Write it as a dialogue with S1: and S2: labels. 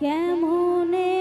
S1: কেমনে